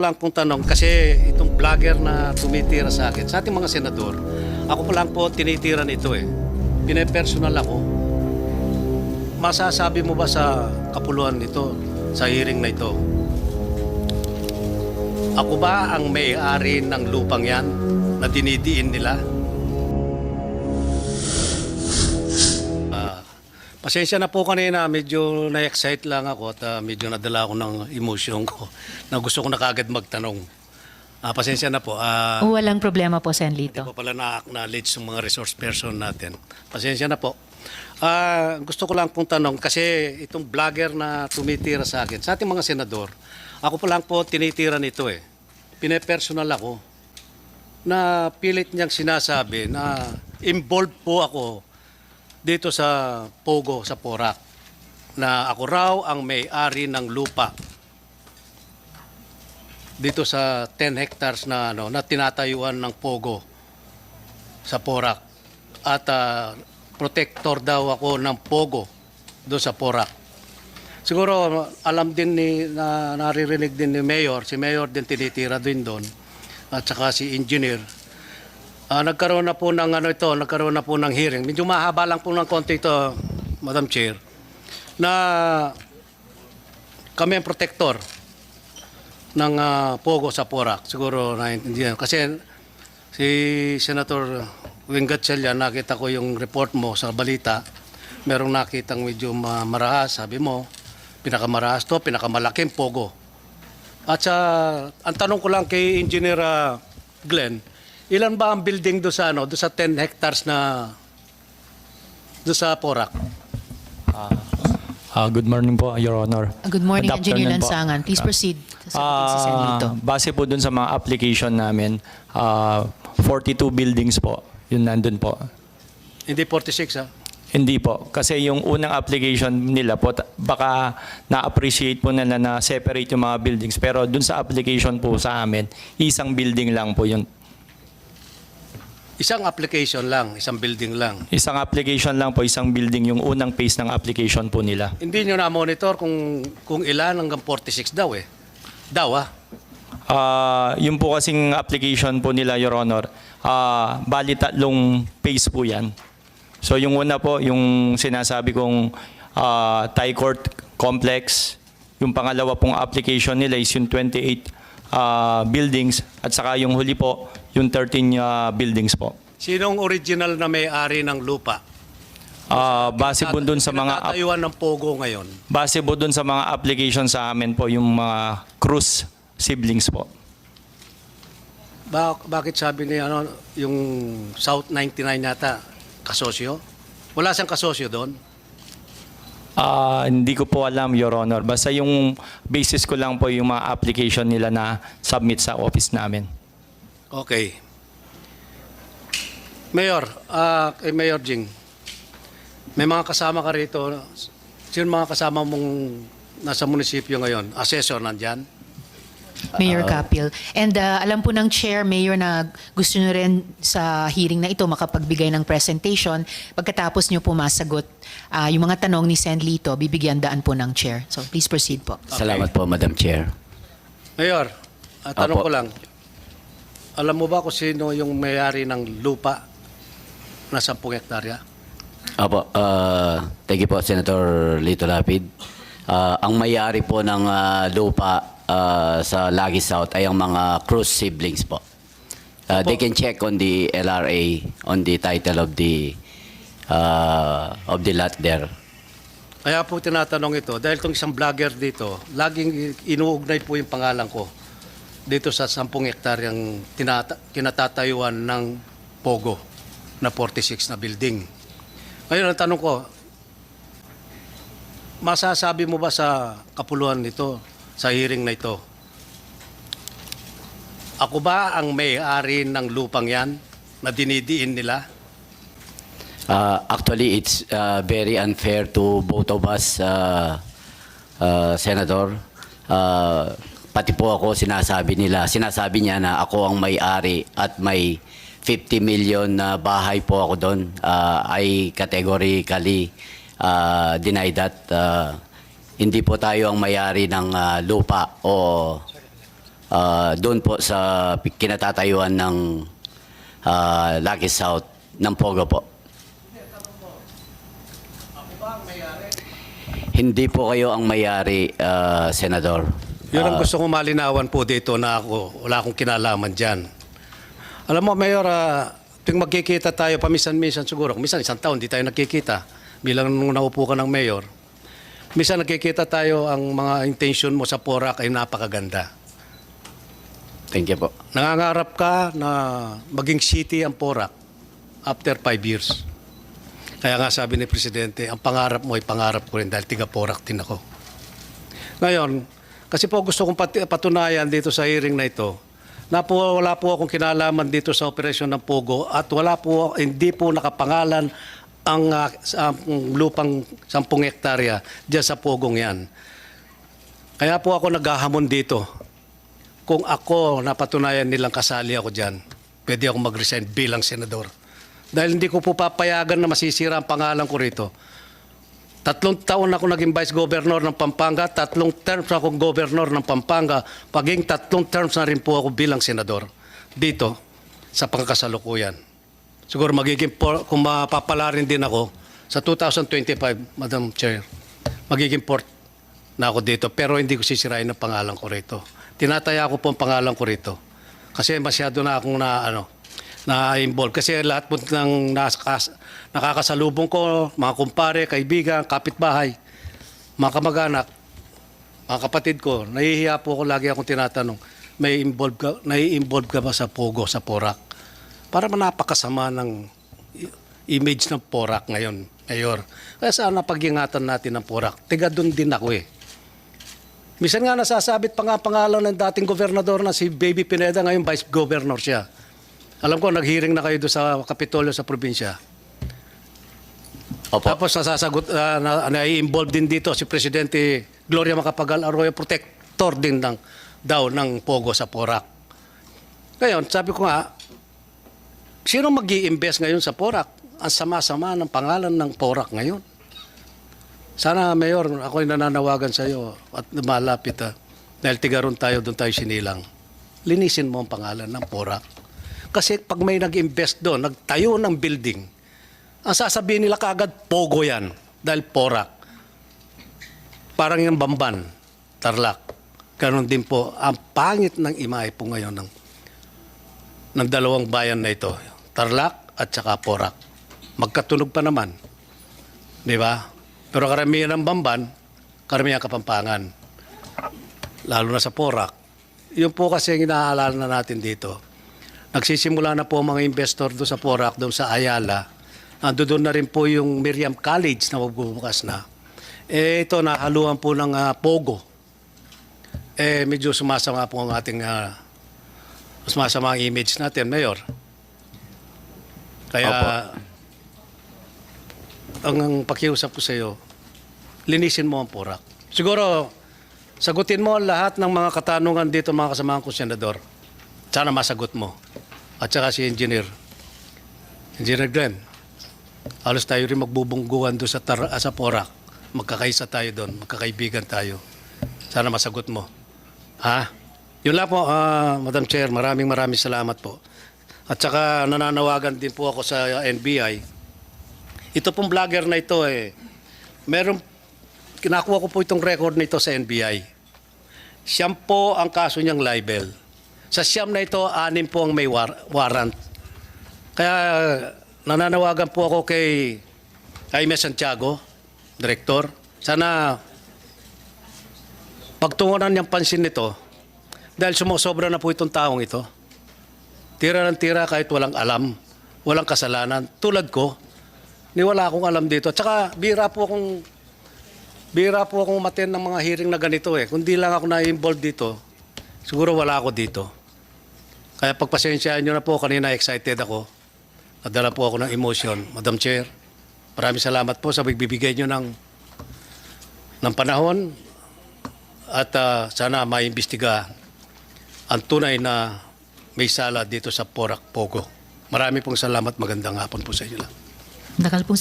lang pong tanong kasi itong vlogger na tumitira sa akin, sa ating mga senador, ako po lang po tinitira nito eh. Pinepersonal ako. Masasabi mo ba sa kapuluan nito, sa hearing na ito? Ako ba ang may-ari ng lupang yan na dinidiin nila? Pasensya na po kanina, medyo na-excite lang ako at ah, medyo nadala ako ng emosyon ko na gusto ko na kagad magtanong. Ah, pasensya na po. Ah, Walang problema po, Sen hindi Lito. ko pala na-acknowledge yung mga resource person natin. Pasensya na po. Ah, gusto ko lang pong tanong kasi itong vlogger na tumitira sa akin, sa ating mga senador, ako po lang po tinitira nito eh. Pinepersonal ako na pilit niyang sinasabi na involved po ako dito sa Pogo, sa Porac, na ako raw ang may-ari ng lupa dito sa 10 hectares na ano na tinatayuan ng Pogo sa Porac at ah, protector daw ako ng Pogo doon sa Porac. Siguro alam din ni na naririnig din ni Mayor, si Mayor din tinitira din doon at saka si engineer. Ah, nagkaroon na po ng ano ito, nagkaroon na po ng hearing. Medyo mahaba lang po ng konti ito, Madam Chair, na kami ang protector ng ah, Pogo sa Porac. Siguro naiintindihan. Kasi si Senator Wing Gatchalian, nakita ko yung report mo sa balita. Merong nakitang medyo ma- marahas, sabi mo. Pinakamarahas to, pinakamalaking Pogo. At sa, ang tanong ko lang kay Engineer ah, Glenn, ilan ba ang building do sa, ano, do sa 10 hectares na do sa Porac? Ah, good morning po, Your Honor. Good morning, Good Engineer afternoon po. Lansangan. Please proceed. Ah, base po dun sa mga application namin, ah, 42 buildings po, yun nandun po. Hindi 46 ha? Hindi po. Kasi yung unang application nila po, ta- baka na-appreciate po nila na separate yung mga buildings. Pero dun sa application po sa amin, isang building lang po yun. Isang application lang, isang building lang. Isang application lang po, isang building yung unang phase ng application po nila. Hindi nyo na-monitor kung, kung ilan hanggang 46 daw eh. Daw ah. Ah, yung po kasing application po nila, Your Honor, ah, bali tatlong phase po yan. So yung una po, yung sinasabi kong ah, Thai Court Complex, yung pangalawa pong application nila is yung 28 ah, buildings, at saka yung huli po, yung 13 ah, buildings po. Sinong original na may-ari ng lupa? Ah, base po dun sa mga Pinatayuan ng Pogo ngayon. base po dun sa mga application sa amin po yung mga Cruz siblings po. Ba- bakit sabi ni ano, yung South 99 yata, kasosyo? Wala siyang kasosyo doon? Ah, hindi ko po alam, Your Honor. Basta yung basis ko lang po yung mga application nila na submit sa office namin. Okay. Mayor, ah, kay Mayor Jing, may mga kasama ka rito. Sino mga kasama mong nasa munisipyo ngayon? Assessor nandyan? Mayor Capil. And uh, alam po ng Chair, Mayor, na gusto nyo rin sa hearing na ito makapagbigay ng presentation. Pagkatapos nyo po masagot ah, yung mga tanong ni Sen Lito, bibigyan daan po ng Chair. So please proceed po. Salamat po, Madam Chair. Mayor, ah, tanong Apo. ko lang. Alam mo ba kung sino yung may-ari ng lupa na 10 hektarya? Apo, uh, thank you po, Senator Lito Lapid. Ah, ang mayari po ng ah, lupa ah, sa Lagi South ay ang mga Cruz siblings po. Ah, they can check on the LRA, on the title of the ah, of the lot there. Kaya po tinatanong ito, dahil itong isang vlogger dito, laging inuugnay po yung pangalan ko dito sa 10 hektaryang tinata- kinatatayuan ng Pogo na 46 na building. Ngayon, ang tanong ko, masasabi mo ba sa kapuluan nito, sa hearing na ito, ako ba ang may-ari ng lupang yan na dinidiin nila? Uh, actually, it's uh, very unfair to both of us, uh, uh, Senator. Uh, pati po ako sinasabi nila, sinasabi niya na ako ang may-ari at may 50 million na bahay po ako doon. Uh, I categorically uh, deny that. Uh, hindi po tayo ang may-ari ng uh, lupa o ah, doon po sa kinatatayuan ng ah, Lucky South ng Pogo po. Hindi po kayo ang mayari, ah, Senador. Yun ang Ah, gusto kong malinawan po dito na ako, wala akong kinalaman dyan. Alam mo, Mayor, uh, tuwing magkikita tayo, paminsan-minsan siguro, minsan isang taon, di tayo nagkikita, bilang nung naupo ka ng Mayor, minsan nagkikita tayo, ang mga intention mo sa Porac ay napakaganda. Thank you po. Nangangarap ka na maging city ang Porac after five years. Kaya nga sabi ni Presidente, ang pangarap mo ay pangarap ko rin dahil tiga Porac din ako. Ngayon, kasi po gusto kong pati- patunayan dito sa hearing na ito, na po, wala po akong kinalaman dito sa operasyon ng Pogo at wala po, hindi po nakapangalan ang ang lupang 10 hektarya diyan sa Pogong yan. Kaya po ako naghahamon dito. Kung ako napatunayan nilang kasali ako dyan, pwede ako mag-resign bilang senador. Dahil hindi ko po papayagan na masisira ang pangalan ko rito. Tatlong taon ako naging vice governor ng Pampanga, tatlong terms akong governor ng Pampanga, paging tatlong terms na rin po ako bilang senador dito sa pangkasalukuyan. Siguro magiging, por, kung mapapala rin din ako, sa 2025, Madam Chair, magiging port na ako dito, pero hindi ko sisirain ang pangalan ko rito. Tinataya ko po ang pangalan ko rito. Kasi masyado na akong na, ano, na-involve. Kasi lahat po ng nakas, nakakasalubong ko, mga kumpare, kaibigan, kapitbahay, mga kamag-anak, mga kapatid ko, nahihiya po ako, lagi akong tinatanong, may involve ka, nai-involve ka ba sa Pogo, sa Porak? Para manapakasama ng image ng Porak ngayon, Mayor. Kaya sana pag-ingatan natin ng Porak. Tiga doon din ako eh. Misan nga nasasabit pa nga pangalan ng dating gobernador na si Baby Pineda, ngayon vice governor siya. Alam ko, nag-hearing na kayo doon sa Kapitolyo sa probinsya. Opo. Tapos nasasagot, uh, na, na-involve din dito si Presidente Gloria Macapagal Arroyo, protector din ng, daw ng Pogo sa Porac. Ngayon, sabi ko nga, sino mag invest ngayon sa Porac? Ang sama-sama ng pangalan ng Porac ngayon. Sana, Mayor, ako'y nananawagan sa iyo at malapit ah, dahil tigaron tayo, doon tayo sinilang. Linisin mo ang pangalan ng Porac. Kasi pag may nag-invest doon, nagtayo ng building, ang sasabihin nila kaagad, Pogo yan. Dahil Porac. Parang yung Bamban, Tarlac. Ganon din po. Ang pangit ng imahe po ngayon ng, ng dalawang bayan na ito. Tarlac at saka Porac. Magkatunog pa naman. Di ba? Pero karamihan ng Bamban, karamihan Kapampangan. Lalo na sa Porac. Yun po kasi ang inaalala na natin dito. Nagsisimula na po mga investor doon sa Porac, doon sa Ayala. Ando doon na rin po yung Miriam College na magbubukas na. Eh ito, nahaluan po ng ah, Pogo. Eh medyo sumasama po ang ating uh, sumasama ang image natin, Mayor. Kaya ang, ang pakiusap ko sa iyo, linisin mo ang Porac. Siguro, sagutin mo lahat ng mga katanungan dito mga kasamahan ko, Senador. Sana masagot mo. At saka si Engineer. Engineer Glenn, halos tayo rin magbubungguan doon sa, tar- ah, sa Porac. Magkakaisa tayo doon, magkakaibigan tayo. Sana masagot mo. Ha? Yun lang po, ah, Madam Chair. Maraming maraming salamat po. At saka nananawagan din po ako sa NBI. Ito pong vlogger na ito eh, meron, kinakuha ko po itong record nito sa NBI. Siyam po ang kaso niyang libel. Sa siyam na ito, anim po ang may war- warrant. Kaya nananawagan po ako kay Jaime Santiago, Director. Sana pagtungunan niyang pansin nito dahil sumusobra na po itong taong ito. Tira ng tira kahit walang alam, walang kasalanan. Tulad ko, ni wala akong alam dito. At saka bira po akong bira po akong umaten ng mga hearing na ganito eh. Kung di lang ako na-involved dito, siguro wala ako dito. Kaya pagpasensyaan nyo na po, kanina excited ako. Nadala po ako ng emotion. Madam Chair, maraming salamat po sa pagbibigay nyo ng, ng panahon at ah, sana maimbestiga ang tunay na may sala dito sa Porac Pogo. Marami pong salamat. Magandang hapon po sa inyo lang. Nakal salamat.